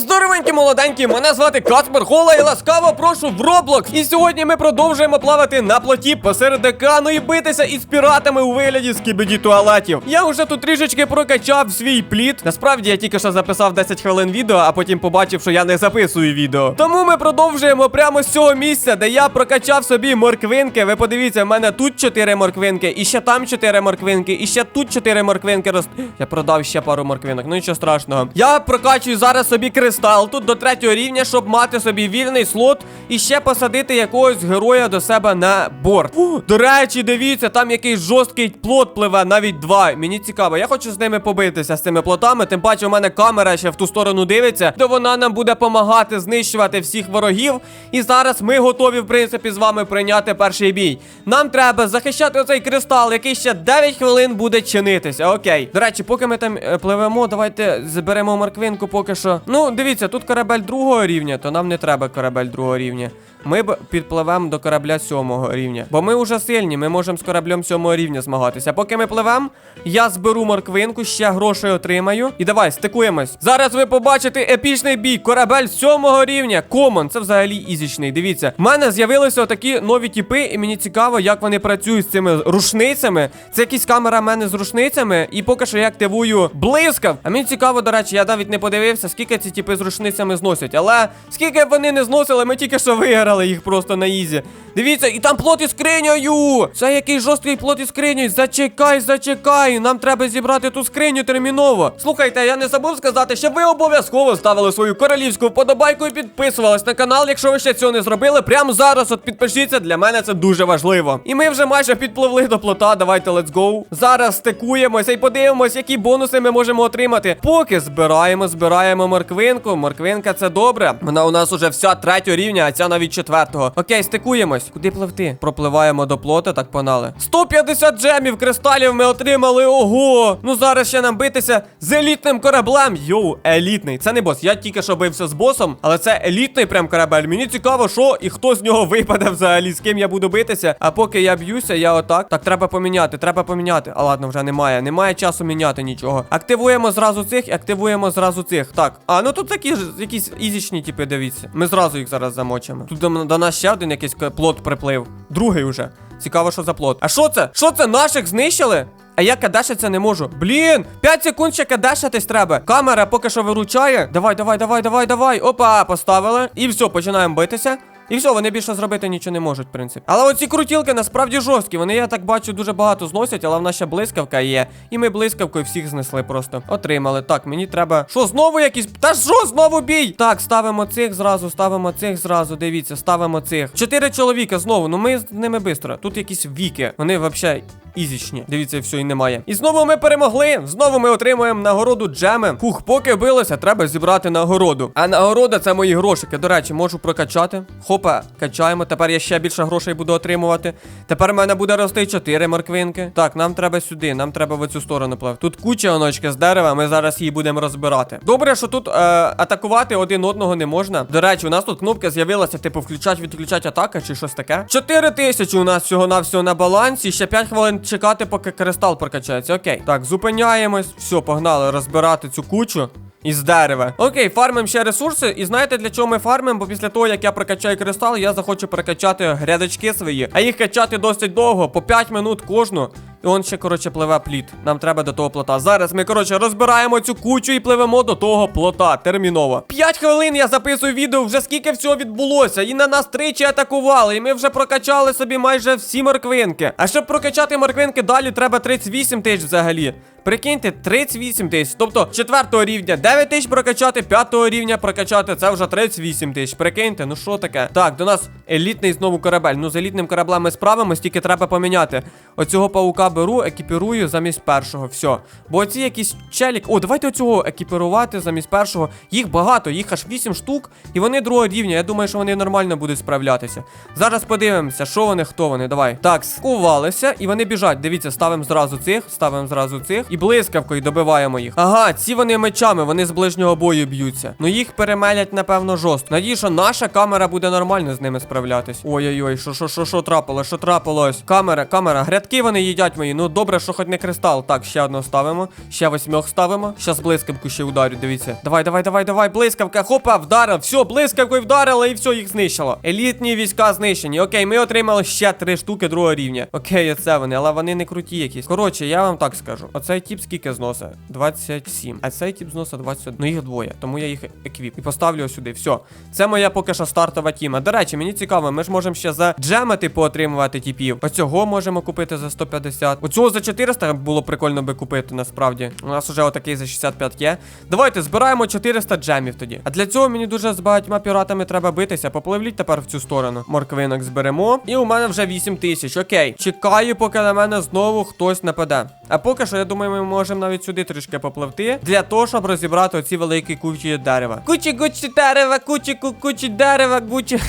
Здорово! Здоровенькі молоденькі, мене звати Кацпер Хола і ласкаво прошу в Роблокс. І сьогодні ми продовжуємо плавати на плоті посеред океану і битися із піратами у вигляді скібіді туалетів. Я вже тут трішечки прокачав свій плід. Насправді я тільки що записав 10 хвилин відео, а потім побачив, що я не записую відео. Тому ми продовжуємо прямо з цього місця, де я прокачав собі морквинки. Ви подивіться, в мене тут 4 морквинки, і ще там 4 морквинки, і ще тут 4 морквинки рост. Я продав ще пару морквинок, ну нічого страшного. Я прокачую зараз собі кристал тут до третього рівня, щоб мати собі вільний слот і ще посадити якогось героя до себе на борт. Фу, до речі, дивіться, там якийсь жорсткий плот пливе, навіть два. Мені цікаво, я хочу з ними побитися з цими плотами. Тим паче, у мене камера ще в ту сторону дивиться, то вона нам буде допомагати знищувати всіх ворогів. І зараз ми готові, в принципі, з вами прийняти перший бій. Нам треба захищати оцей кристал, який ще 9 хвилин буде чинитися. Окей. До речі, поки ми там е, пливемо, давайте заберемо морквинку поки що. Ну, дивіться, тут корабель другого рівня, то нам не треба корабель другого рівня. Ми б підпливемо до корабля сьомого рівня. Бо ми вже сильні, ми можемо з кораблем сьомого рівня змагатися. Поки ми пливемо, я зберу морквинку, ще грошей отримаю. І давай, стикуємось. Зараз ви побачите епічний бій. Корабель сьомого рівня. Комон, це взагалі ізічний. Дивіться, в мене з'явилися такі нові тіпи, і мені цікаво, як вони працюють з цими рушницями. Це якісь камера в мене з рушницями. І поки що я активую блискав. А мені цікаво, до речі, я навіть не подивився, скільки ці тіпи з рушницями зносять. Але скільки б вони не зносили, ми тільки що виграли їх просто на ізі. Дивіться, і там плот із скриньою. Це який жорсткий плот із скриньою. Зачекай, зачекай. Нам треба зібрати ту скриню терміново. Слухайте, я не забув сказати, щоб ви обов'язково ставили свою королівську вподобайку і підписувались на канал, якщо ви ще цього не зробили. Прямо зараз от підпишіться. Для мене це дуже важливо. І ми вже майже підпливли до плота. Давайте let's go. Зараз стикуємося і подивимось, які бонуси ми можемо отримати. Поки збираємо, збираємо морквинку. Морквинка це добре. Вона у нас уже вся третього рівня, а ця навіть четвертого. Окей, стикуємось. Куди пливти? Пропливаємо до плота, так погнали. 150 джемів кристалів ми отримали. Ого! Ну зараз ще нам битися з елітним кораблем. Йоу, елітний. Це не бос. Я тільки що бився з босом, але це елітний прям корабель. Мені цікаво, що і хто з нього випаде взагалі, з ким я буду битися. А поки я б'юся, я отак. Так, треба поміняти, треба поміняти. А ладно, вже немає. Немає часу міняти нічого. Активуємо зразу цих активуємо зразу цих. Так. А ну тут такі ж якісь ізічні, типи, дивіться. Ми зразу їх зараз замочимо. Тут до, нас ще один якийсь плод приплив. Другий уже. Цікаво, що за плот. А що це? Що це? Наших знищили? А я кадешиться не можу. Блін, 5 секунд ще кадешитись треба. Камера поки що виручає. Давай, давай, давай, давай, давай. Опа, поставили. І все, починаємо битися. І все, вони більше зробити нічого не можуть, в принципі. Але оці крутілки насправді жорсткі. Вони, я так бачу, дуже багато зносять, але в нас ще блискавка є. І ми блискавкою всіх знесли просто. Отримали. Так, мені треба. Що, знову якісь. Та що, знову бій? Так, ставимо цих зразу, ставимо цих зразу. Дивіться, ставимо цих. Чотири чоловіка знову. Ну ми з ними швидко. Тут якісь віки. Вони взагалі. Ізічні. Дивіться, все і немає. І знову ми перемогли. Знову ми отримуємо нагороду джеми. Хух, поки билося, треба зібрати нагороду. А нагорода це мої грошики. До речі, можу прокачати. Хопа, качаємо. Тепер я ще більше грошей буду отримувати. Тепер в мене буде рости 4 морквинки. Так, нам треба сюди, нам треба в цю сторону пливти. Тут куча оночки з дерева, ми зараз її будемо розбирати. Добре, що тут е, атакувати один одного не можна. До речі, у нас тут кнопка з'явилася, типу, включать, відключать атака чи щось таке. 4 тисячі у нас всього навсього на балансі. Ще 5 хвилин чекати, поки кристал прокачається. Окей. Так, зупиняємось. Все, погнали розбирати цю кучу. Із дерева. Окей, фармимо ще ресурси. І знаєте, для чого ми фармимо? Бо після того, як я прокачаю кристал, я захочу прокачати грядочки свої. А їх качати досить довго, по 5 минут кожну. І он ще, коротше, пливе пліт. Нам треба до того плота. Зараз ми, коротше, розбираємо цю кучу і пливемо до того плота. Терміново. 5 хвилин я записую відео, вже скільки всього відбулося. І на нас тричі атакували. І ми вже прокачали собі майже всі морквинки. А щоб прокачати морквинки, далі треба 38 тисяч взагалі. Прикиньте, 38 тисяч. Тобто 4 рівня 9 тисяч прокачати, 5 рівня прокачати, це вже 38 тисяч. Прикиньте, ну що таке? Так, до нас елітний знову корабель. Ну, з елітним кораблем ми справимось, тільки треба поміняти. Оцього паука беру, екіпірую замість першого. Все. Бо оці якісь челік. О, давайте оцього екіпірувати замість першого. Їх багато, їх аж 8 штук, і вони другого рівня. Я думаю, що вони нормально будуть справлятися. Зараз подивимося, що вони, хто вони. Давай. Так, скувалися, і вони біжать. Дивіться, ставимо зразу цих, ставимо зразу цих. І блискавкою добиваємо їх. Ага, ці вони мечами, вони з ближнього бою б'ються. Ну їх перемелять, напевно, жорстко. Надію, що наша камера буде нормально з ними справлятись. Ой-ой-ой, що, що, що, що трапилось, що трапилось? Камера, камера, грядки вони їдять мої. Ну добре, що хоч не кристал. Так, ще одного ставимо, ще восьмьох ставимо. Щас блискавку ще ударю, дивіться. Давай, давай, давай, давай, блискавка, хопа, вдарив. Все, блискавкою вдарила і все, їх знищило. Елітні війська знищені. Окей, ми отримали ще три штуки другого рівня. Окей, оце вони, але вони не круті якісь. Коротше, я вам так скажу. Оцей тип скільки зносить? 27. А цей тип зносить 21. Ну їх двоє, тому я їх еквіп. І поставлю сюди. Все. Це моя поки що стартова тіма. До речі, мені цікаво, ми ж можемо ще за джеми, типу, отримувати типів. Оцього можемо купити за 150. Оцього за 400 було прикольно би купити, насправді. У нас уже отакий за 65 є. Давайте збираємо 400 джемів тоді. А для цього мені дуже з багатьма піратами треба битися. Попливліть тепер в цю сторону. Морквинок зберемо. І у мене вже 8 тисяч. Окей. Чекаю, поки на мене знову хтось нападе. А поки що, я думаю, ми можемо навіть сюди трішки попливти. Для того, щоб розібрати оці великі кучі дерева. Кучі кучі дерева, кучі, кучі дерева, кучі.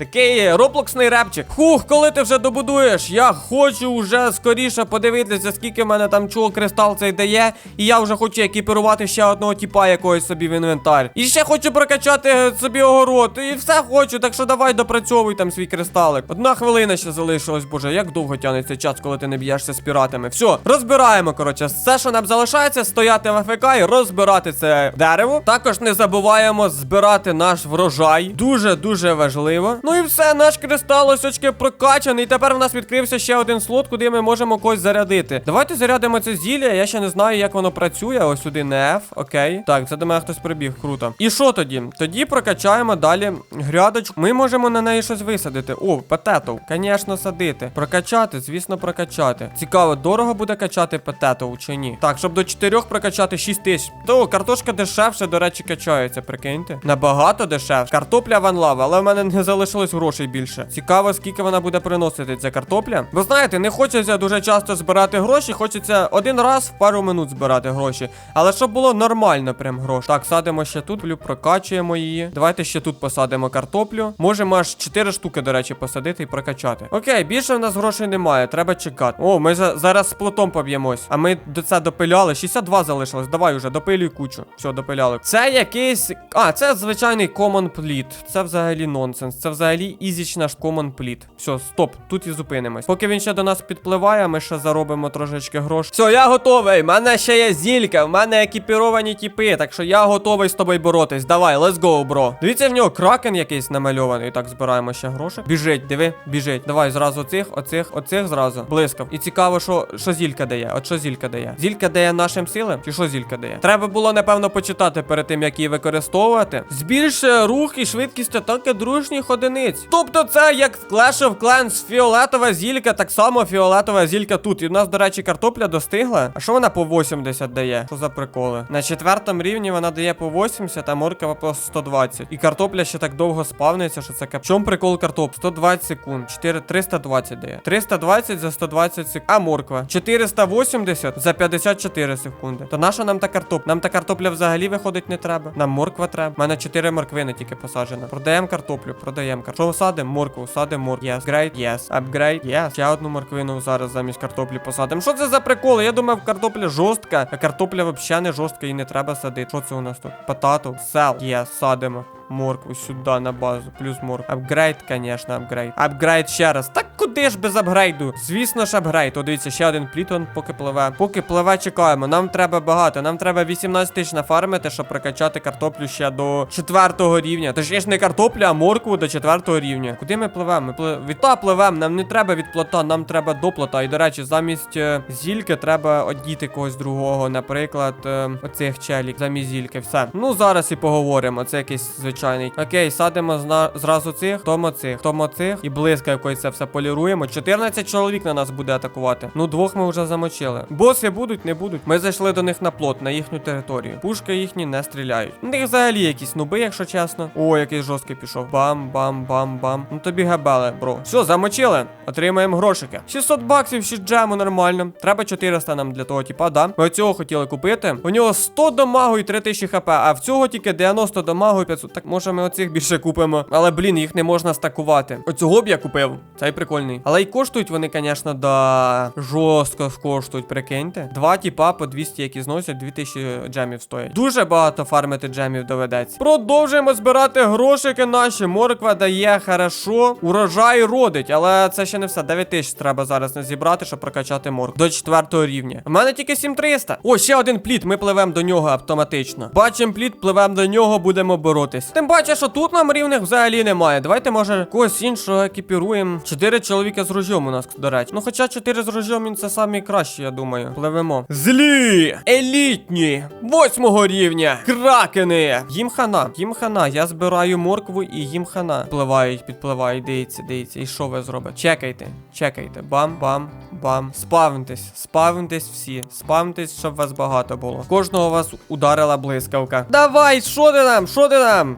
Такий роблоксний репчик. Хух, коли ти вже добудуєш? Я хочу вже скоріше подивитися, скільки в мене там чого кристал цей дає. І я вже хочу екіпірувати ще одного тіпа якогось собі в інвентар. І ще хочу прокачати собі огород. І все хочу, так що давай допрацьовуй там свій кристалик. Одна хвилина ще залишилась, боже, як довго тягнеться час, коли ти не б'єшся з піратами. Все, розбираємо, коротше. Все, що нам залишається, стояти в АФК і розбирати це дерево. Також не забуваємо збирати наш врожай. Дуже дуже важливо. Ну і все, наш кристал очки прокачаний. Тепер в нас відкрився ще один слот, куди ми можемо когось зарядити. Давайте зарядимо це зілля. Я ще не знаю, як воно працює. Ось сюди не F. Окей. Так, це до мене хтось прибіг. Круто. І що тоді? Тоді прокачаємо далі грядочку. Ми можемо на неї щось висадити. О, пететов. Звісно, садити. Прокачати, звісно, прокачати. Цікаво, дорого буде качати пететов чи ні? Так, щоб до 4 прокачати 6 тисяч. То картошка дешевше, до речі, качається, прикиньте. Набагато дешевше. Картопля ванлава, але в мене не залишилось грошей більше. Цікаво, скільки вона буде приносити ця картопля. Ви знаєте, не хочеться дуже часто збирати гроші, хочеться один раз в пару минут збирати гроші. Але щоб було нормально, прям гроші. Так, садимо ще тут, плю, прокачуємо її. Давайте ще тут посадимо картоплю. Можемо аж 4 штуки, до речі, посадити і прокачати. Окей, більше в нас грошей немає, треба чекати. О, ми за- зараз з плотом поб'ємось. А ми до це допиляли. 62 залишилось. Давай уже, допилюй кучу. Все, допиляли. Це якийсь. А, це звичайний common plit. Це взагалі нонсенс. Це взагалі ізіч наш plit. Все, стоп, тут і зупинимось. Поки він ще до нас підпливає, ми ще заробимо трошечки грошей. Все, я готовий. У мене ще є зілька, в мене екіпіровані тіпи, так що я готовий з тобою боротись. Давай, let's go, бро. Дивіться, в нього кракен якийсь намальований. Так, збираємо ще гроші. Біжить, диви, біжить. Давай зразу цих, оцих, оцих зразу. Блискав. І цікаво, що, що зілька дає. От що зілька дає? Зілька дає нашим силам? Чи що зілька дає? Треба було, напевно, почитати перед тим, як її використовувати. Збільшує рух і швидкість атаки дружніх одиниць. Тобто, це як в Clash of Clans фіолетова зілька, так само фіолетова зілька тут. І в нас, до речі, картопля достигла. А що вона по 80 дає? Що за приколи? На четвертому рівні вона дає по 80, а морква по 120. І картопля ще так довго спавниться, що це кап. Чому прикол картоп? 120 секунд. 4, 320 дає. 320 за 120 секунд. А морква. 480 за 54 секунди. То наша нам та картоп? Нам та картопля взагалі виходить не треба. Нам морква треба. У мене 4 морквини тільки посаджено. Продаємо картоплю, продаємо картоплю. Що садимо? Моркву, садимо моркву. Yes. Great, yes. Upgrade, yes. Ще одну морквину зараз замість картоплі посадимо. Що це за приколи? Я думав, картопля жорстка, а картопля взагалі не жорстка і не треба садити. Що це у нас тут? Потату, сел. Yes, садимо. Моркву сюди на базу, плюс моркву. Апгрейд, звісно, апгрейд. Апгрейд ще раз. Так куди ж без апгрейду? Звісно ж, апгрейд. О, дивіться, ще один плітон, поки пливе. Поки пливе, чекаємо. Нам треба багато. Нам треба 18 тисяч нафармити, щоб прокачати картоплю ще до четвертого рівня. Точніше, не картоплю, а моркву до четвертого рівня. Куди ми пливемо? Ми плив... від та пливемо. Нам не треба від плота, нам треба до плота. І до речі, замість е, зільки треба одіти когось другого. Наприклад, е, оцих челік. Замість зільки. Все. Ну зараз і поговоримо. Це якийсь звичайний. Окей, садимо зна... зразу цих, тому цих, тому цих. І блискавкою це все поліруємо. 14 чоловік на нас буде атакувати. Ну, двох ми вже замочили. Боси будуть, не будуть. Ми зайшли до них на плот, на їхню територію. Пушки їхні не стріляють. У них взагалі якісь нуби, якщо чесно. О, який жорсткий пішов. Бам, бам, бам, бам. Ну тобі габели, бро. Все, замочили. Отримаємо грошики. 600 баксів, 6 джему, нормально. Треба 400 нам для того, типа, да. Ми цього хотіли купити. У нього 100 дамагу і 3000 хп, а в цього тільки 90 дамагу і 500. Так може ми оцих більше купимо. Але блін, їх не можна стакувати. Оцього б я купив. Цей прикольний. Але й коштують вони, звісно, да. Жорстко коштують, прикиньте. Два тіпа по 200, які зносять 2000 джемів стоять. Дуже багато фармити джемів доведеться. Продовжуємо збирати грошики наші. Морква дає хорошо. Урожай родить, але це ще не все. 9 тисяч треба зараз не зібрати, щоб прокачати морк. До четвертого рівня. У мене тільки 7300. О, ще один пліт. Ми пливемо до нього автоматично. Бачимо пліт, пливемо до нього, будемо боротись. Тим паче, що тут нам рівних взагалі немає. Давайте, може, когось іншого екіпіруємо. Чотири чоловіка з ружьом у нас, до речі. Ну, хоча чотири з ружьом він це самі кращі, я думаю. Пливемо. Злі! Елітні! Восьмого рівня! Кракени! Їм хана, їм хана. Я збираю моркву і їм хана. Пливають, підпливають, дивіться, дивіться. І що ви зробите? Чекайте, чекайте. Бам, бам, бам. Спавнитесь, спавнитесь всі. Спавнитесь, щоб вас багато було. Кожного вас ударила блискавка. Давай, що ти там? Що ти там?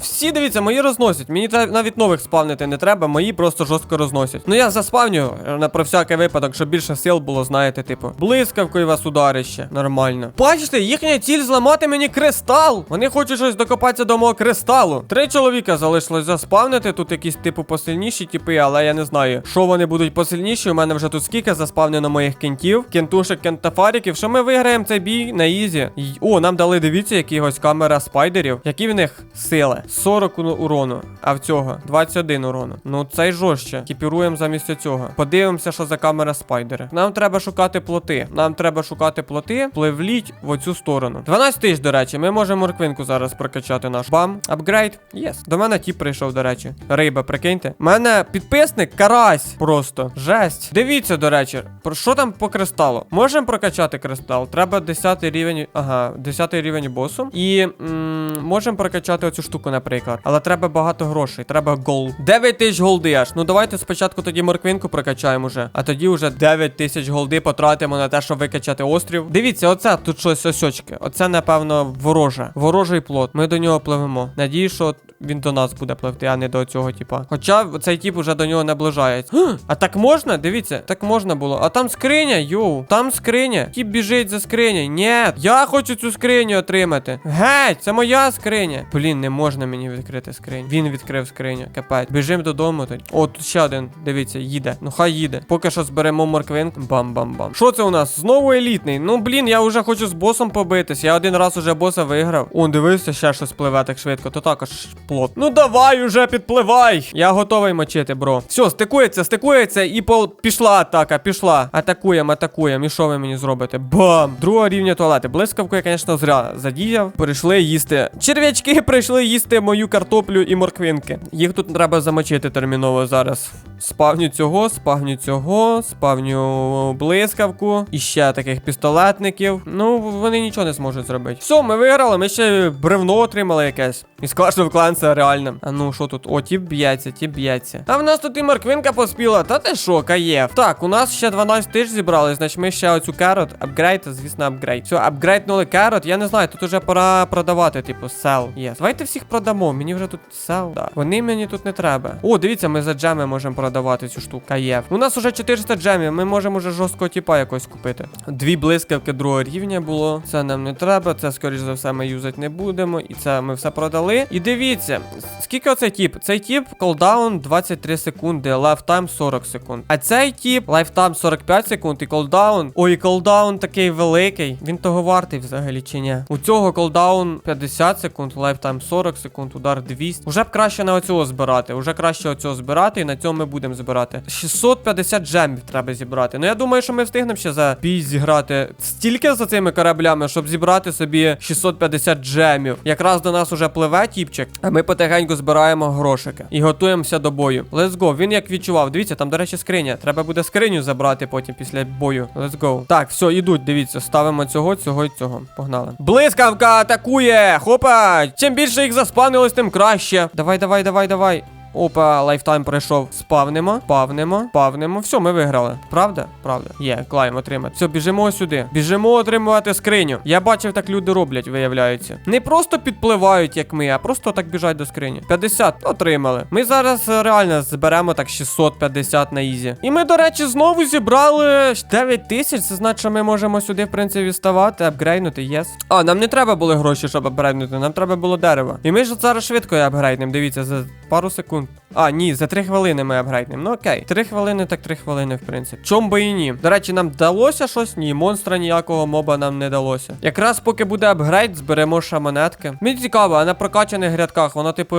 Всі дивіться, мої розносять. Мені навіть нових спавнити не треба, мої просто жорстко розносять. Ну я заспавню е, на про всякий випадок, щоб більше сил було, знаєте, типу. Блискавкою вас ударить ще. Нормально. Бачите, їхня ціль зламати мені кристал. Вони хочуть щось докопатися до мого кристалу. Три чоловіка залишилось заспавнити. Тут якісь типу посильніші типи, але я не знаю, що вони будуть посильніші. У мене вже тут скільки заспавнено моїх кентів, кентушек, кентафариків, що ми виграємо цей бій на ізі. О, нам дали, дивіться, якихось камера спайдерів. Які в них сили? 40 урону. А в цього 21 урону. Ну цей жорстче. Кіпіруємо замість цього. Подивимося, що за камера спайдери. Нам треба шукати плоти. Нам треба шукати плоти. Пливліть в оцю сторону. 12 тисяч, до речі. Ми можемо морквинку зараз прокачати наш. Бам. Апгрейд. Єс. До мене тіп прийшов, до речі. Риба, прикиньте. У мене підписник карась. Просто. Жесть. Дивіться, до речі, про що там по кристалу? Можемо прокачати кристал. Треба 10 рівень. Ага, 10 рівень босу. І м, можемо прокачати оцю штуку, наприклад. Але треба багато грошей. Треба гол. 9 тисяч голди аж. Ну давайте спочатку тоді морквинку прокачаємо вже. А тоді вже 9 тисяч голди потратимо на те, щоб викачати острів. Дивіться, оце тут щось осьочки. Оце, напевно, вороже. Ворожий плод. Ми до нього пливемо. Надію, що він до нас буде пливти, а не до цього типа. Хоча цей тип уже до нього наближається. А так можна? Дивіться, так можна було. А там скриня, йоу. Там скриня. Тіп біжить за скриню. Ні, я хочу цю скриню отримати. Геть, це моя скриня. Блін, не можна мені відкрити скриню. Він відкрив скриню. Капець. Біжим додому тоді. О, тут ще один. Дивіться, їде. Ну хай їде. Поки що зберемо морквинку. Бам-бам-бам. Що це у нас? Знову елітний. Ну блін, я вже хочу з босом побитись. Я один раз уже боса виграв. О, дивися, ще щось пливе так швидко. То також плот. Ну давай уже підпливай. Я готовий мочити, бро. Все, стикується, стикується, і пол... пішла атака, пішла. Атакуємо, атакуємо. І що ви мені зробите? Бам! Другого рівня туалети. Блискавку я, звісно, зря задіяв. Прийшли їсти. Черв'ячки прийшли їсти мою картоплю і морквинки. Їх тут треба замочити терміново зараз. Спавню цього, спавню цього, спавню блискавку. І ще таких пістолетників. Ну, вони нічого не зможуть зробити. Все, ми виграли, ми ще бревно отримали якесь. І скажу в клан реально. А ну що тут? О, тіп б'ється, тіп б'ється. А в нас тут і морквинка поспіла. Та ти що, каєв? Так, у нас ще 12 тисяч зібрали, значить ми ще оцю карот. Апгрейд, звісно, апгрейд. Все, апгрейднули карот. Я не знаю, тут уже пора продавати, типу, сел. Є. Давайте всіх продамо. Мені вже тут сел. Да. Вони мені тут не треба. О, дивіться, ми за джеми можемо продавати цю штуку. Каєв. У нас уже 400 джемів. Ми можемо вже жорсткого типа якось купити. Дві блискавки другого рівня було. Це нам не треба. Це, скоріш за все, ми юзати не будемо. І це ми все продали. І дивіться, скільки оцей тіп? Цей тіп колдаун 23 секунди, лайфтайм 40 секунд. А цей тіп лайфтайм 45 секунд і колдаун. Ой, колдаун такий великий. Він того вартий взагалі чи ні? У цього колдаун 50 секунд, лайфтайм 40 секунд, удар 200. Уже б краще на оцього збирати. Уже краще оцього збирати, і на цьому ми будемо збирати. 650 джемів треба зібрати. Ну я думаю, що ми встигнемо ще за бій зіграти стільки за цими кораблями, щоб зібрати собі 650 джемів. Якраз до нас уже пливе тіпчик, а ми потихеньку збираємо грошики і готуємося до бою. Let's go. Він як відчував. Дивіться, там, до речі, скриня. Треба буде скриню забрати потім після бою. Let's go. Так, все, ідуть. Дивіться, ставимо цього, цього і цього. Погнали. Блискавка атакує! Хопа! Чим більше їх заспанилось, тим краще. Давай, давай, давай, давай. Опа, лайфтайм пройшов. Спавнемо, павнемо, павнемо. Все, ми виграли. Правда? Правда. Є, клайм отримати. Все, біжимо сюди. Біжимо отримувати скриню. Я бачив, так люди роблять, виявляється. Не просто підпливають, як ми, а просто так біжать до скрині. 50 отримали. Ми зараз е, реально зберемо так 650 на ізі. І ми, до речі, знову зібрали 9 тисяч. Це значить, що ми можемо сюди, в принципі, ставати, апгрейднути, єс. А, нам не треба були гроші, щоб апгрейднути, нам треба було дерево. І ми ж зараз швидко апгрейднемо. Дивіться, за пару секунд. А, ні, за 3 хвилини ми апгрейднемо. Ну окей. 3 хвилини, так 3 хвилини, в принципі. Чом би і ні. До речі, нам вдалося щось? Ні, монстра ніякого моба нам не далося. Якраз поки буде апгрейд, зберемо ще монетки. Мені цікаво, а на прокачаних грядках воно, типу,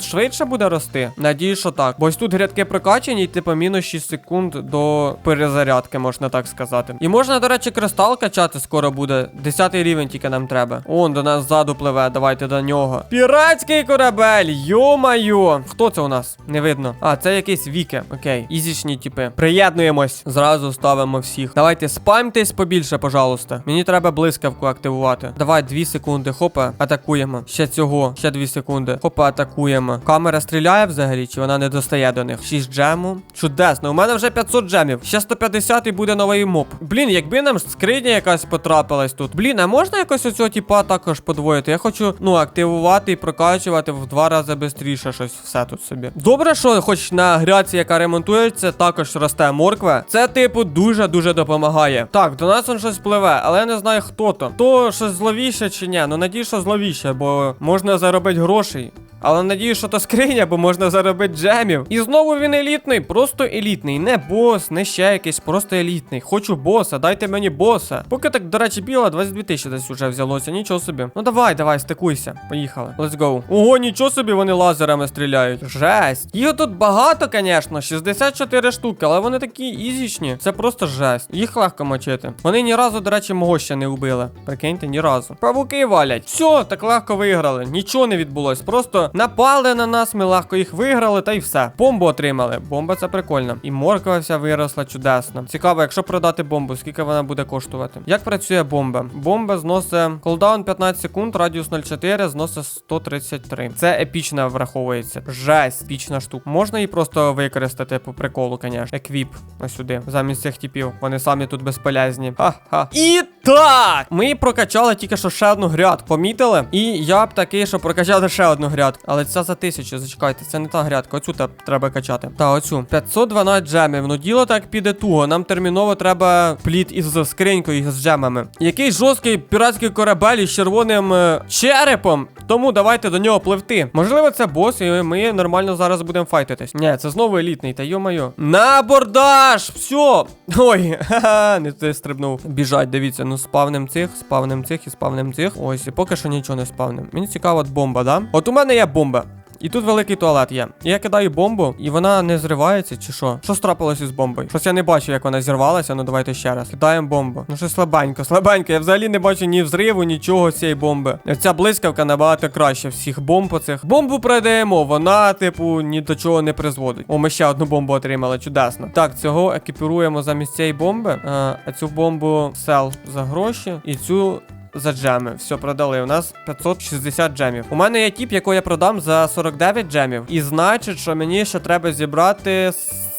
швидше буде рости? Надію, що так. Бо ось тут грядки прокачані, і, типу, мінус 6 секунд до перезарядки, можна так сказати. І можна, до речі, кристал качати скоро буде. 10 рівень тільки нам треба. Он до нас ззаду пливе, давайте до нього. Піратський корабель! Йо-майо! Хто це у нас? Не видно. А, це якийсь віке. Окей. Ізічні типи. Приєднуємось. Зразу ставимо всіх. Давайте спамтесь побільше, пожалуйста. Мені треба блискавку активувати. Давай 2 секунди. Хопа, атакуємо. Ще цього. Ще 2 секунди. Хопа, атакуємо. Камера стріляє взагалі, чи вона не достає до них? 6 джему. Чудесно. У мене вже 500 джемів. Ще 150 і буде новий моб. Блін, якби нам скриня якась потрапилась тут. Блін, а можна якось оцього типа також подвоїти? Я хочу, ну, активувати і прокачувати в два рази швидше щось все тут собі. Добре, що хоч на гряці, яка ремонтується, також росте морква. Це, типу, дуже-дуже допомагає. Так, до нас он щось пливе, але я не знаю хто то. То щось зловіше чи ні. Ну надію, що зловіше, бо можна заробити грошей. Але надію, що то скриня, бо можна заробити джемів. І знову він елітний, просто елітний. Не бос, не ще якийсь, просто елітний. Хочу боса, дайте мені боса. Поки так, до речі, біла 22 тисячі десь уже взялося, нічого собі. Ну давай, давай, стикуйся. Поїхали. Let's go. Ого, нічого собі вони лазерами стріляють. Жесть. Їх тут багато, звісно, 64 штуки, але вони такі ізічні. Це просто жесть. Їх легко мочити. Вони ні разу, до речі, мого ще не вбили. Прикиньте, ні разу. Павуки валять. Все, так легко виграли. Нічого не відбулось. Просто напали на нас, ми легко їх виграли, та й все. Бомбу отримали. Бомба це прикольно. І морква вся виросла чудесно. Цікаво, якщо продати бомбу, скільки вона буде коштувати? Як працює бомба? Бомба зносить колдаун 15 секунд, радіус 0,4, зносить 133. Це епічна враховується. Жесть, епічна штука. Можна її просто використати по приколу, звісно. Еквіп ось сюди. Замість цих типів. Вони самі тут безполезні. Ха-ха. І так! Ми прокачали тільки що ще одну грядку. Помітили? І я б такий, що прокачали ще одну грядку. Але це за тисячу, зачекайте, це не та грядка. Оцю треба качати. Та, оцю. 512 джемів. Ну діло так піде туго. Нам терміново треба пліт із скринькою з джемами. Якийсь жорсткий піратський корабель із червоним е, черепом. Тому давайте до нього пливти. Можливо, це бос, і ми нормально зараз будемо файтитись. Ні, це знову елітний, та йо-майо. На абордаж! Все! Ой, ха-ха, не ти стрибнув. Біжать, дивіться, ну спавним цих, спавним цих і спавним цих. Ось, і поки що нічого не спавним. Мені цікаво, от бомба, да? От у мене є бомба. І тут великий туалет є. І я кидаю бомбу, і вона не зривається, чи що? Що трапилося з бомбою? Щось я не бачу, як вона зірвалася, ну давайте ще раз. Кидаємо бомбу. Ну щось слабенько, слабенько. Я взагалі не бачу ні взриву, нічого цієї бомби. Ця блискавка набагато краще всіх бомб оцих. Бомбу продаємо, вона, типу, ні до чого не призводить. О, ми ще одну бомбу отримали, чудесно. Так, цього екіпіруємо замість цієї бомби. А, а цю бомбу сел за гроші. І цю за джеми. Все, продали. У нас 560 джемів. У мене є тіп, який я продам за 49 джемів. І значить, що мені ще треба зібрати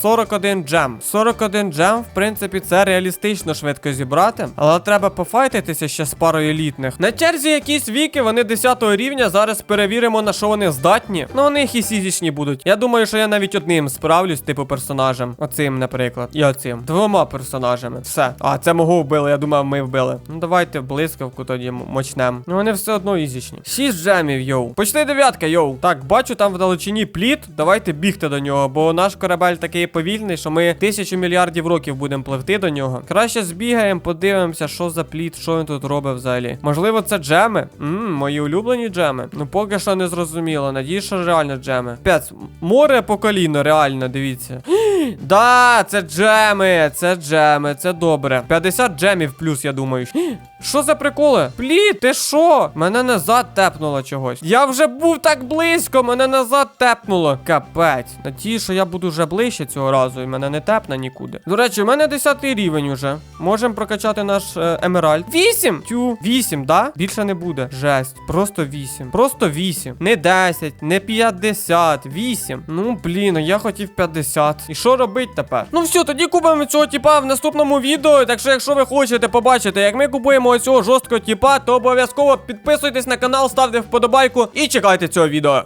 41 джем. 41 джем, в принципі, це реалістично швидко зібрати. Але треба пофайтитися ще з парою елітних. На черзі якісь віки, вони 10 рівня. Зараз перевіримо, на що вони здатні. Ну, вони їх і сізічні будуть. Я думаю, що я навіть одним справлюсь, типу персонажем. Оцим, наприклад. І оцим. Двома персонажами. Все. А, це мого вбили, я думав, ми вбили. Ну давайте блискавку тоді мочнем. Ну вони все одно ізічні. 6 джемів, йоу. Почти дев'ятка, йоу. Так, бачу там вдалечині пліт. Давайте бігти до нього, бо наш корабель такий повільний, що ми тисячу мільярдів років будемо пливти до нього. Краще збігаємо, подивимося, що за пліт, що він тут робить взагалі. Можливо, це джеми? Ммм, мої улюблені джеми. Ну поки що не зрозуміло. Надію, що реально джеми. Пець, море по коліно, реально, дивіться. Да, це джеми, це джеми, це добре. 50 джемів плюс, я думаю. Що за приколи? Плі, ти що? Мене назад тепнуло чогось. Я вже був так близько, мене назад тепнуло. Капець. Надію, що я буду вже ближче цього разу, і мене не тепне нікуди. До речі, у мене 10 рівень уже. Можемо прокачати наш е, емеральд. 8! Тю, 8, да? Більше не буде. Жесть. Просто 8. Просто 8. Не 10, не 50, 8. Ну, блін, я хотів 50. І що робить тепер? Ну все, тоді купимо цього тіпа в наступному відео. Так що, якщо ви хочете побачити, як ми купуємо цього жорсткого тіпа, то обов'язково підписуйтесь на канал, ставте вподобайку і чекайте цього відео.